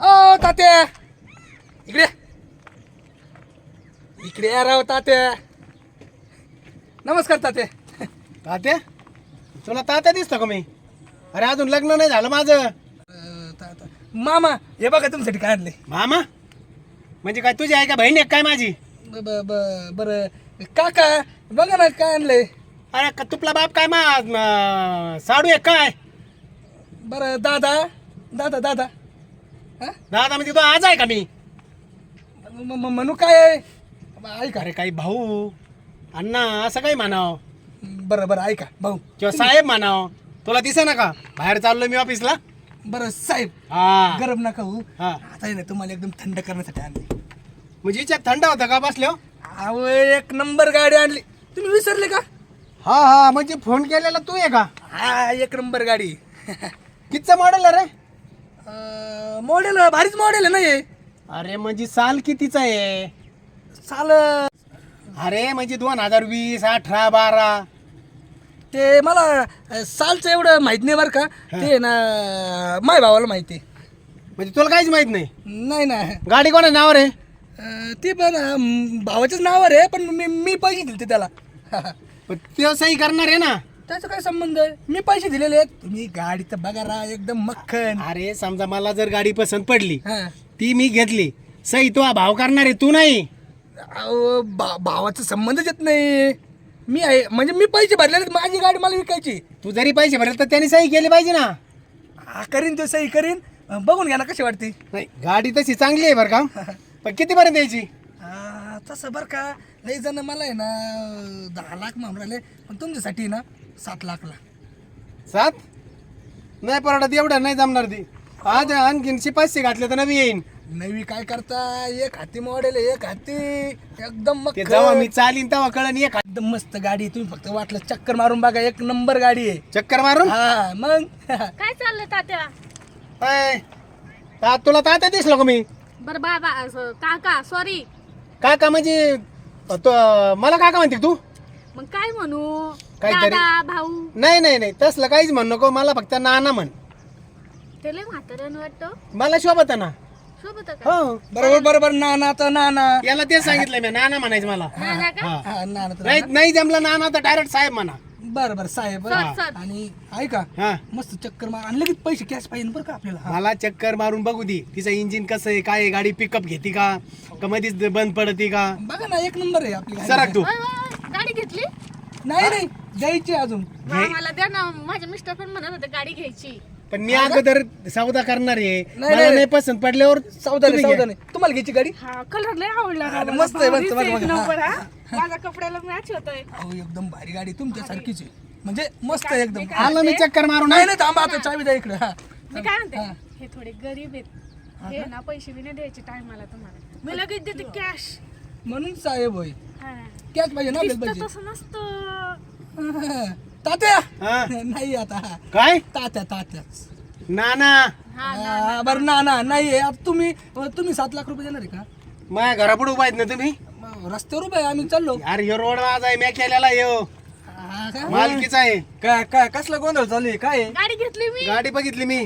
ओ तात्या. इकडे. इकडे या राव तात्या. नमस्कार तात्या. तात्या तुला तात्या दिसतो का मी? अरे अजून लग्न नाही झालं माझं. अं, ता- ता- मामा हे बघा तुमच्यासाठी काय आणले मामा म्हणजे काय तुझी आहे का बहीण आहे काय माझी? बरं. काका बघा ना काय आणलंय. अरे का तुपला बाप काय मा म, साडू आहे काय? बरं दादा. दादा दादा. हा? दादा म्हणजे तो आज आहे का मी? म- म- म्हणू काय आहे? ऐका अरे काही भाऊ अण्णा असं काही म्हणाव. बरं बरं ऐका भाऊ. किंवा साहेब म्हणाव. तुला दिसे ना का? बाहेर चाललो मी ऑफिसला. बरं साहेब हा. गरम नका होऊ. हा. आता आहे ना तुम्हाला एकदम थंड करण्यासाठी आणली. म्हणजे हिच्यात थंड होता का बसलो अहो एक नंबर गाडी आणली. तुम्ही विसरले का? हा हा म्हणजे फोन केलेला तू आहे का? हा एक नंबर गाडी. कितीचं मॉडेल रे? मॉडेल भारीच मॉडेल आहे ना हे. अरे म्हणजे साल कितीचा आहे? चाल अरे म्हणजे दोन हजार वीस अठरा बारा. ते मला अं, सालचं एवढं माहीत नाही बरं का. ते ना माय भावाला माहिती आहे. म्हणजे तुला काहीच माहीत नाही? नाही ना. गाडी कोणा नावावर आहे? अं, ते पण अं, भावाच्याच नावावर आहे पण मी मी पैसे दिले त्याला. पण ते सही करणार आहे ना. त्याचा काय संबंध आहे? मी पैसे दिलेले आहेत. तुम्ही गाडीचं बघा रा एकदम मक्खन. अरे समजा मला जर गाडी पसंत पडली हा. ती मी घेतली. सही तो भाव करणार आहे तू नाही. अहो, भा भावाचा संबंधच येत नाही. मी आहे म्हणजे मी पैसे भरलेले आहेत, माझी गाडी मला विकायची. तू जरी पैसे भरले तर त्यांनी सही केली पाहिजे ना. हा करीन तो सही करीन. अं, बघून घ्या ना कशी वाटते. नाही गाडी तशी चांगली आहे बरं का. पण किती पर्यंत द्यायची हा, तसं बरं का. लई जण मला आहे ना दहा लाख म्हणून राहिले. पण तुमच्यासाठी ना सात लाखला. सात? नाही परवडत एवढं नाही जमणार ती. आज आणखीन पाचशे घातले तर नवी येईन. नवी काय करता? एक हाती मॉडेल एक हाती. एकदम मग ते जेव्हा मी चालीन तेव्हा कळण एक हात- एकदम मस्त गाडी आहे. तुम्ही फक्त वाटलं चक्कर मारून बघा एक नंबर गाडी आहे. चक्कर मारून? हा मग. काय चाललं तात्या? अय, ता- तुला तात्या दिसलो का मी? बरं बाबा असं, काका सॉरी काका म्हणजे तो मला काका म्हणते तू? मग काय म्हणू? काहीतरी- दादा भाऊ. नाही नाही नाही तसलं काहीच म्हण नको. मला फक्त नाना म्हण. ते लय म्हाताऱ्यानं वाटतं. मला शोभत ना. सोबत का? हो. बरोबर बरोबर नाना तर नाना. याला तेच सांगितलं मी नाना म्हणायचं मला. नाना का? हा. हा नाना तर नाही नाही जमलं नाना तर डायरेक्ट साहेब म्हणा. बरं बरं साहेब. Sir sir. आणि ऐका हा. मस्त चक्कर मार आणि लगेच पैसे कॅश पाहिजे बरं का आपल्याला? हा. मला चक्कर मारून बघू दे. तिचं इंजिन कसं आहे काय आहे, गाडी पिकअप घेते का? का मध्येच बंद पडते का? बघा ना एक नंबर आहे आपली गाडी. सरक तू. ओय, ओय, ओय, गाडी घेतली? नाही नाही. द्यायची अजून. मला द्या ना माझे मिस्टर पण म्हणत होते गाडी घ्यायची. पण मी अगोदर सौदा करणार आहे. नाही, मला नाही. नाही. पसंत पडल्यावर तुम्ही घ्या. सावधान आहे. तुम्हाला घ्यायची गाडी? हा कलर लय आवडला हा, मला. मस्त आहे, मस्त. नंबर, हा. कपड्याला मॅच होतोय. अहो एकदम भारी गाडी तुमच्या सारखीच आहे. म्हणजे मस्त आहे एकदम. आलो मी चक्कर मारून नाही नाही थांबा आता चावी द्या इकडे. हा. मी काय म्हणते? हे. थोडे गरीब आहेत. हे ना पैसे बी नाही द्यायचे टायमाला तुम्हाला. मी लगेच देते कॅश म्हणून साहेब होय. कॅच पाहिजे ना आपल्याला पाहिजे तसं नसतं. तात्या! हा. नाही आता. हा. काय? तात्या तात्याच नाना! हा हा, बरं ना ना नाही आहे. आता तुम्ही तुम्ही सात लाख रुपये देणार आहे का? माझ्या घरापुढे उभा आहेत ना तुम्ही? मग रस्त्यावर उभे आहे, आम्ही चाललो. यार ह्यो रोड माझा आहे मी केलेला यो हा. का? मालकीचा आहे. काय काय कसला गोंधळ चालू आहे? काय? गाडी घेतली मी. गाडी बघितली मी.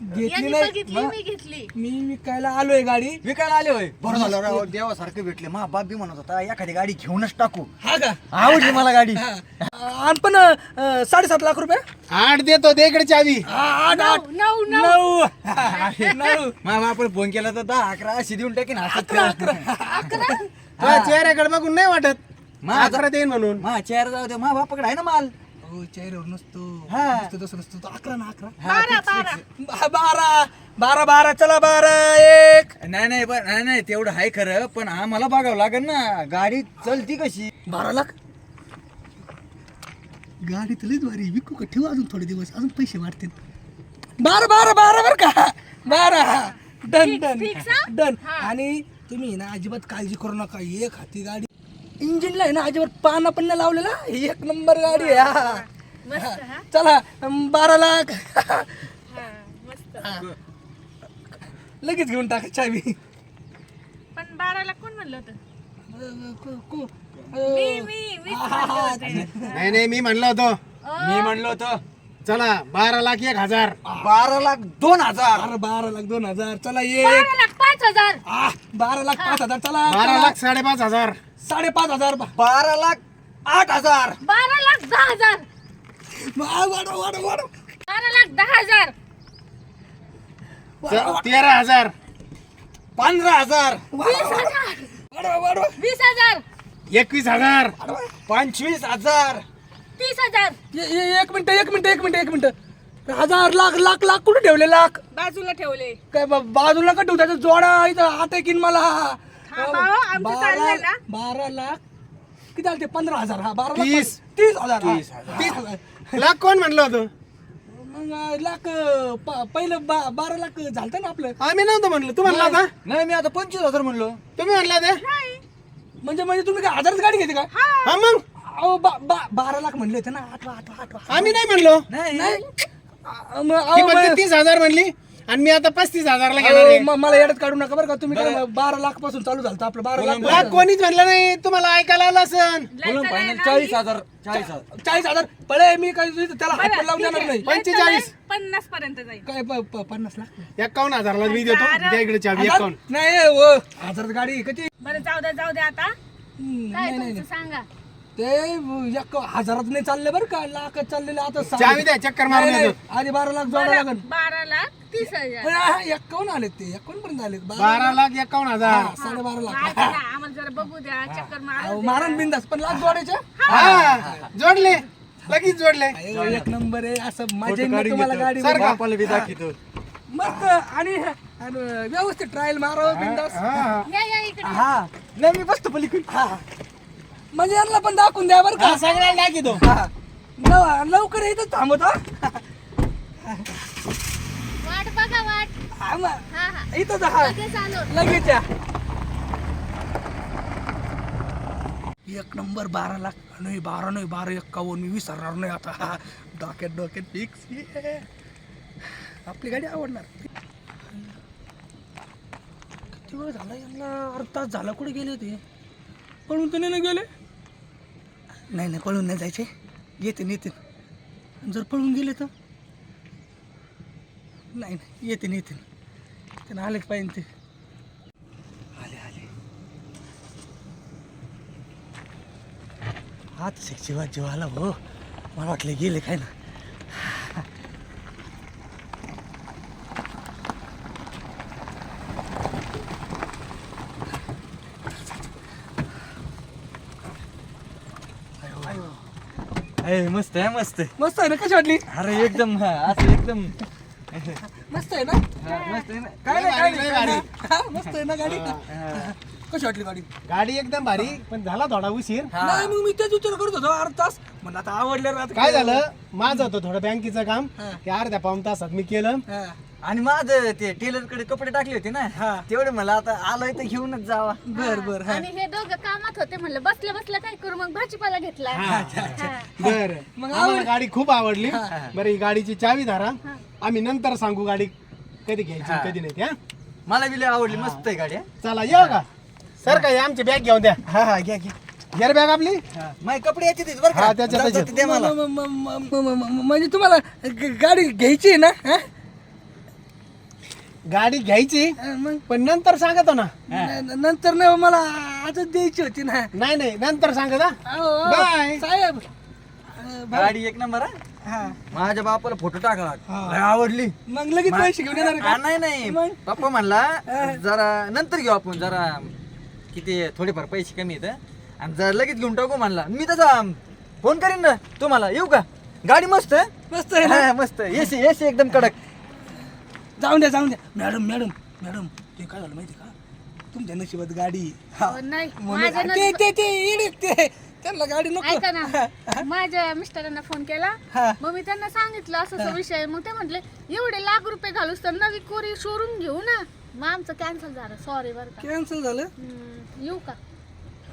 घेतली यांनी नाही. मी घेतली. मी विकायला आलोय गाडी. विकायला आले होय. बरं झालं राव देवासारखं भेटले. मा बाप बी म्हणत होता एखादी गाडी घेऊनच टाकू. हा का? आवडली मला गाडी. हा. आणि पण अं, साडेसात लाख रुपये? आठ देतो दे इकडे चावी हा, आठ आठ. नऊ नऊ नऊ. नऊ. मा बापाला फोन केला तर दहा अकरा अशी देऊन टाकीन हसत अकरा अकरा. तुझ्या चेहऱ्याकडे बघून नाही वाटत. माझा- अकरा देईन म्हणून. मा चेहरा जाऊ दे. मा बापाकडे आहे ना माल. हो चेहऱ्यावर नसतो हा. नुसतं तसं नसतो तो अकरा ना अकरा. बारा बारा. बा- बारा बारा बारा चला बारा एक. नाही नाही पण नाही नाही तेवढं आहे खरं पण आम्हाला बघावं लागेल ना गाडी चलती कशी? बारा लाख? गाडी तुलीच भारी विकू का? ठेवू अजून थोडे दिवस अजून पैसे वाढतील. बारा बारा बारा बर का? बारा. Done done fix? डन. आणि तुम्ही ना अजिबात काळजी करू नका. एक हाती गाडी इंजिनला आहे ना अजिबात पाना पण नाही लावलेला. एक नंबर गाडी आहे. हा. मस्त हा. चला अं, बारा लाख. हा. मस्त. लगेच घेऊन टाका चावी. पण बाराला कोण म्हणलं होतं? अं, कु- कु- मी मी मी म्हणलं होते. नाही नाही मी म्हणलो होतो. मी म्हणलो होतो. चला बारा लाख एक हजार. बारा लाख दोन हजार. अरे बारा लाख दोन हजार. चला एक. बारा लाख पाच हजार. आ, बारा लाख पाच हजार. चला बारा. लाख साडेपाच हजार. साडेपाच हजार. बा- बारा लाख आठ हजार. बारा लाख दहा हजार. वा- वाढव वाढव वाढव. बारा लाख दहा हजार. च- तेरा हजार. पंधरा हजार. वीस हजार. वाढव वाढव. वीस हजार. एकवीस हजार. पंचवीस हजार. तीस हजार. ए- ए- एक मिनिट एक मिनिट एक मिनिट एक मिनिट. हजार लाख लाख लाख कुठे ठेवले? लाख. बाजूला ठेवले. काय बा- बाजूला का ठेवू? त्याचा जोडा इथं हात आहे मला. थांबा हो, आमचं चाललंय ना. बारा लाख. किती आले ते पंधरा हजार. हा बारा लाख तीस. तीस हजार. हा. तीस हजार. तीस हजार. लाख कोण म्हणलं होतं? मग अं, लाख अं, प- पहिलं बा- बारा लाख झालतं ना आपलं. आम्ही नव्हतं म्हणलं. तू म्हणला होता? नाही मी आता पंचवीस हजार म्हणलो. तुम्ही म्हणला ते? म्हणजे म्हणजे तुम्ही काय हजारच गाडी घेते का? हा मग? अहो बा- बा- बारा लाख म्हणले होते ना आठवा आठवा आठवा. आम्ही नाही म्हणलो. नाही अं, अहो, तीस हजार म्हणली आणि मी आता पस्तीस हजारला घेणार अहो, आहे. म- मला येड्यात काढू नका बरं का तुम्ही काय बारा लाखपासून चालू झालं आपलं बारा लाख लाख कोणीच म्हणलं नाही तुम्हाला ऐकायला आलं असन बोलून फायनल चाळीस हजार चाळीस हजार. चाळीस हजार? पळे मी काय त्याला हात लावून देणार नाही. पंचेचाळीस. पन्नास पर्यंत जाईल. काय प- प- पन्नास लाख? एकावन्न हजारला मी देतो. द्या इकडे चावी हजार? एकावन्न. नाही हो. हजार गाडी किती बरं जाऊ द्या जाऊ द्या आता. हम्म, काय नाही तुमचं सांगा? ते एक हजारात नाही चालले बरं का लाख चाललेले आता सहा- चावी द्या चक्कर मारून नाही, येतो. नाही, आधी बारा लाख जोडा लागल. बारा लाख तीस हजार. एक्कावन्न आले ते एक्कावन्न पर्यंत आले बारा लाख एकावन्न हजार. साडे बारा लाख. ऐका ना, आम्हाला जरा बघू द्या चक्कर मार अहो, मारण बिंदास पण लाख जोडायच्या हा. जोडले लगेच जोडले. एक नंबर आहे असं ना तुम्हाला गाडी सर का? बापाला बी दाखवतो. मस्त आणि आणि व्यवस्थित ट्रायल मारावं बिंदास. हा, हा. या या इकडे हा. नाही मी बसतो पलीकडे. हा. म्हणजे यांना पण दाखवून द्या बरं का. हा, सगळ्याला दाखवतो. हा. लव- लवकर इथं थांबत हा. वाट बघा वाट. हा, मग. हा हा. इथंच हा. लगेच आलो लगेच या. एक नंबर बारा लाख नाही बारा नाही बारा एक्कावन्न मी विसरणार नाही आता. हा, डोक्यात डोक्यात फिक्स आपली गाडी आवडणार. किती वेळ झाला यांना? अर्धा तास झाला कुठे गेले ते? तर नाही ना गेले? नाही नाही पळून नाही जायचे. येते येते जर पळून गेले तर? नाही नाही येते येतील त्यांना आलेच पाहिजे ते. आले आले. हात जीवा जीवाला हो मला वाटले गेले काय ना. मस्त आहे मस्त आहे. मस्त आहे ना कशी वाटली? अरे एकदम हा, असं एकदम. मस्त आहे ना? हा, मस्त आहे ना. काय नाही काय नाही, काय हा, मस्त आहे ना गाडी? कशी वाटली गाडी? गाडी एकदम भारी पण झाला थोडा उशीर. नाही मग मी तेच विचार करत होतो अर्धा तास. म्हणलं आता आवडलं आता काय झालं? माझं होतं थोडं बँकेचं काम. हा. ते अर्ध्या पाऊन तासात मी केलं. हा. आणि माझं ते टेलरकडे कपडे टाकले होते ना हा. तेवढे मला आता आलोय तर घेऊनच जावा बर बर हा आणि हे दोघं कामात होते म्हणलं बसल्या बसल्या काय करू मग भाजीपाला घेतला हा. बर मग आम्हाला गाडी खूप आवडली बरं ही गाडीची चावी धारा आम्ही नंतर सांगू गाडी कधी घ्यायची कधी नाही त्या मला बी लय आवडली मस्त आहे गाडी हा. चला येऊ का सर काय आमची बॅग घेऊन द्या हा हा घ्या घ्या घ्या बॅग आपली हा, माझे कपडे याचे बरं हा, का त्याच्यात- जाऊ- जाऊ त्याच्यात. दे मला म- म- म- म- म- म- म्हणजे तुम्हाला ग- गाडी घ्यायची आहे ना हा? गाडी घ्यायची मग? पण नंतर सांगतो ना. नंतर नाही हो, मला आजच द्यायची होती ना. नाही नाही नंतर सांगत हा. अहो, बाय. साहेब. अं, बा- गाडी एक नंबर हा? हा. माझ्या बापाला फोटो टाका. लय आवडली. मग लगेच पैसे घेऊन येणार हा, का नाही नाही. मग? पप्पा म्हणला जरा नंतर घेऊ आपण जरा किती थोडेफार पैसे कमी येत आणि जरा लगेच घेऊन टाकू म्हणला. मी तसा फोन करीन ना तुम्हाला. येऊ का? गाडी मस्त आहे? मस्त आहे ना? हा, मस्त एसी एसी एकदम कडक. जाऊन द्या जाऊन द्या. मॅडम मॅडम मॅडम ते काय झालं माहिती का? तुमच्या नशिबात गाडी. हा. नाही म्हणून- माझ्या ते ते ते इडे ते. त्यांना गाडी नको. ऐका ना माझ्या मिस्टरांना फोन केला. हा. मग मी त्यांना सांगितलं असं असं विषय आहे. मग ते म्हटले एवढे लाख रुपये घालूस तर नवी कोरी शोरूम घेऊ ना. मग आमचं कॅन्सल झालं. सॉरी बरं का. कॅन्सल झालं? हम्म, येऊ का?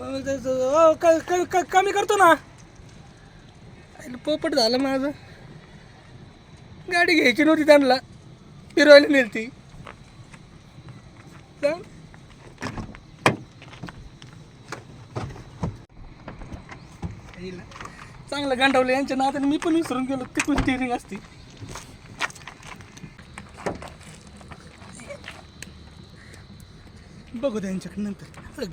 अं, त्याचं- अहो, क- क- क- कमी करतो ना. पोपट झालं माझं. गाडी घ्यायची नव्हती त्यांना. फिरवायला नेलती चांगलं गांडवलं यांच्या नात्याने मी पण विसरून गेलो. तिकडून स्टिअरिंग असती. बघू त्यांच्याकडे नंतर. अरे